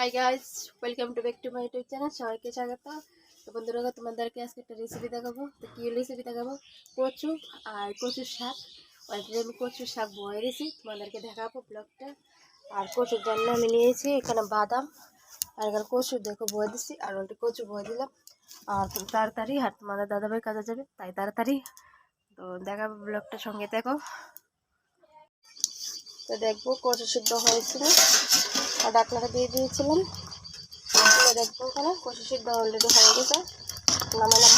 Hi guys welcome to back to my YouTube channel সবাইকে স্বাগত। তো বন্ধুরা, তোমাদেরকে আজকে একটা রেসিপি দেখাবো। তো কী রেসিপি দেখাবো? কচু আর কচুর শাক। অলরেডি আমি কচুর শাক বয়ে দিয়েছি। তোমাদেরকে দেখাবো ব্লগটা। আর কচুর জন্য আমি নিয়েছি এখানে বাদাম। আর এখানে কচু, দেখো, বয়ে দিচ্ছি আর ওটা কচু বয়ে দিলাম। আর তাড়াতাড়ি, আর তোমাদের দাদাভাই কাজে যাবে, তাই তাড়াতাড়ি। তো দেখাবো ব্লগটা সঙ্গে, দেখো। তো দেখব, কচু সিদ্ধ হয়েছিল আর ডাকনাটা দিয়ে দিয়েছিলাম দেখব ওখানে কষি সিদ্ধ অলরেডি হয়ে গেছে। নামালাম।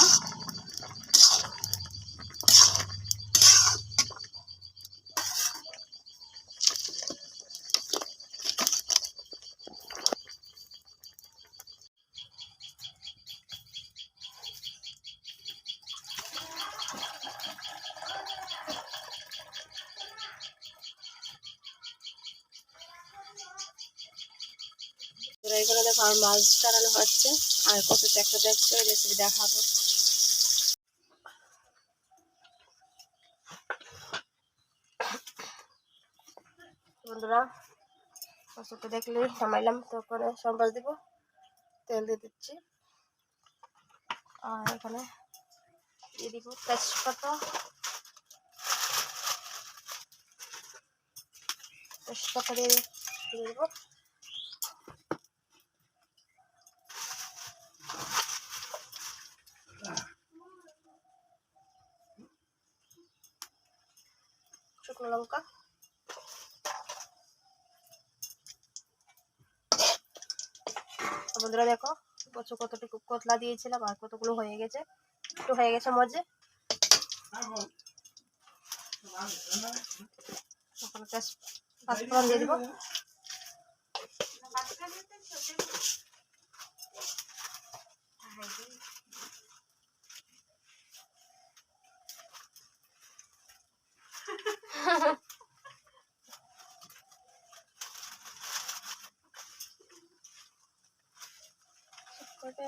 তোরা এখানে দেখো আমার মাছ টানানো হচ্ছে। আর কত একটা দেখছ রেসিপি দেখাবো। বন্ধুরা কচুটা দেখলে সামাইলাম তারপরে সম্বাস দিব। তেল দিয়ে দিচ্ছি। আর এখানে দিয়ে দিব তেজপাতা। তেজপাতা দিয়ে দিয়ে দেবো। শুকনো লঙ্কা। বন্ধুরা দেখো, কচু কতটুকু কতলা দিয়েছিলাম আর কতগুলো হয়ে গেছে। একটু হয়ে গেছে মজে। দিয়ে দিব। কটা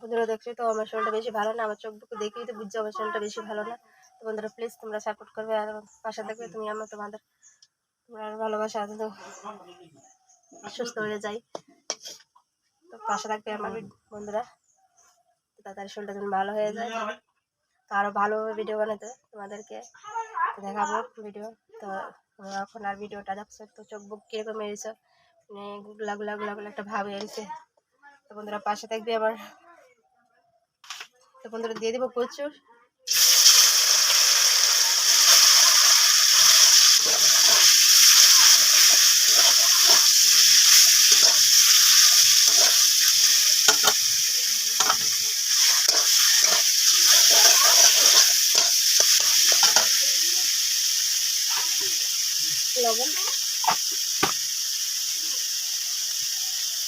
বন্ধুরা দেখছ তো, আমার শরীরটা বেশি ভালো না, আমার চোখ দুটো দেখেই তো বুঝছ আমার শরীরটা বেশি ভালো না। তো বন্ধুরা প্লিজ তোমরা সাপোর্ট করবে আর পাশে থাকবে, তুমি আমার তোমাদের, তোমরা আরও ভালোবাসা আছে তো সুস্থ হয়ে যাই। তো পাশে থাকবে আমার বন্ধুরা তাড়াতাড়ি শরীরটা যেন ভালো হয়ে যায়। তো আরও ভালোভাবে ভিডিও বানাতে তোমাদেরকে দেখাবো ভিডিও তো তোমরা এখন আর ভিডিওটা দেখছ, তো চোখ বুক কীরকম এসেছে? মানে গুলা গুলা গুলা গুলা একটা ভাব এসেছে। তো বন্ধুরা, পাশে থাকবে আবার। তো বন্ধুরা, দিয়ে দেবো প্রচুর। লবণ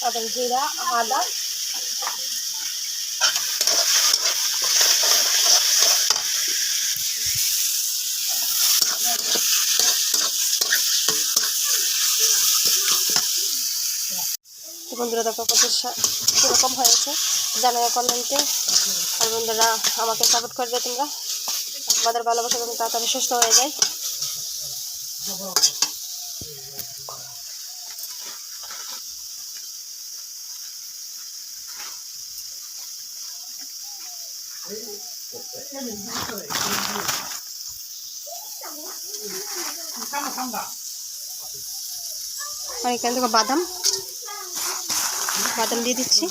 তারপর জিরা, আদা। বন্ধুরা, দেখো কত কীরকম হয়েছে। জানাবে কমেন্টে। আর বন্ধুরা, আমাকে সাপোর্ট করবে তোমরা। আমাদের ভালোবাসা তাড়াতাড়ি সুস্থ হয়ে যায়। আর এখান থেকে বাদাম বাদাম দিয়ে দিচ্ছি।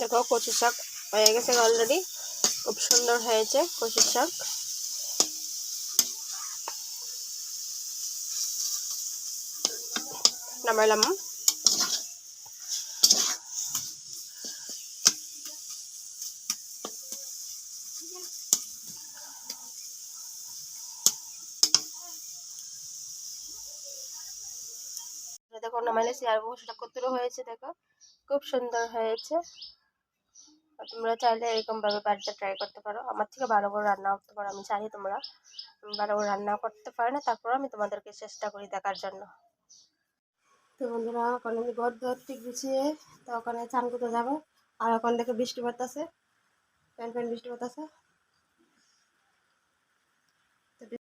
দেখো কচু শাক হয়ে গেছে অলরেডি খুব সুন্দর হয়েছে কচু শাক। নামাইলাম। দেখো, নামাইলে আর বসটা কতটা হয়েছে, দেখো। খুব সুন্দর হয়েছে। তোমরা চাইলে এরকমভাবে বাড়িতে ট্রাই করতে পারো। আমার থেকে ভালো করে রান্না করতে পারো, আমি চাই তোমরা। ভালো করে রান্না করতে পারো না, তারপর আমি তোমাদেরকে চেষ্টা করি দেখার জন্য। তো বন্ধুরা ওখানে আমি ঘর ঠিক গুছিয়ে, তো ওখানে চান করতে যাব। আর ওখান থেকে বৃষ্টি পড়তেছে। প্যান প্যান বৃষ্টি পড়তেছে।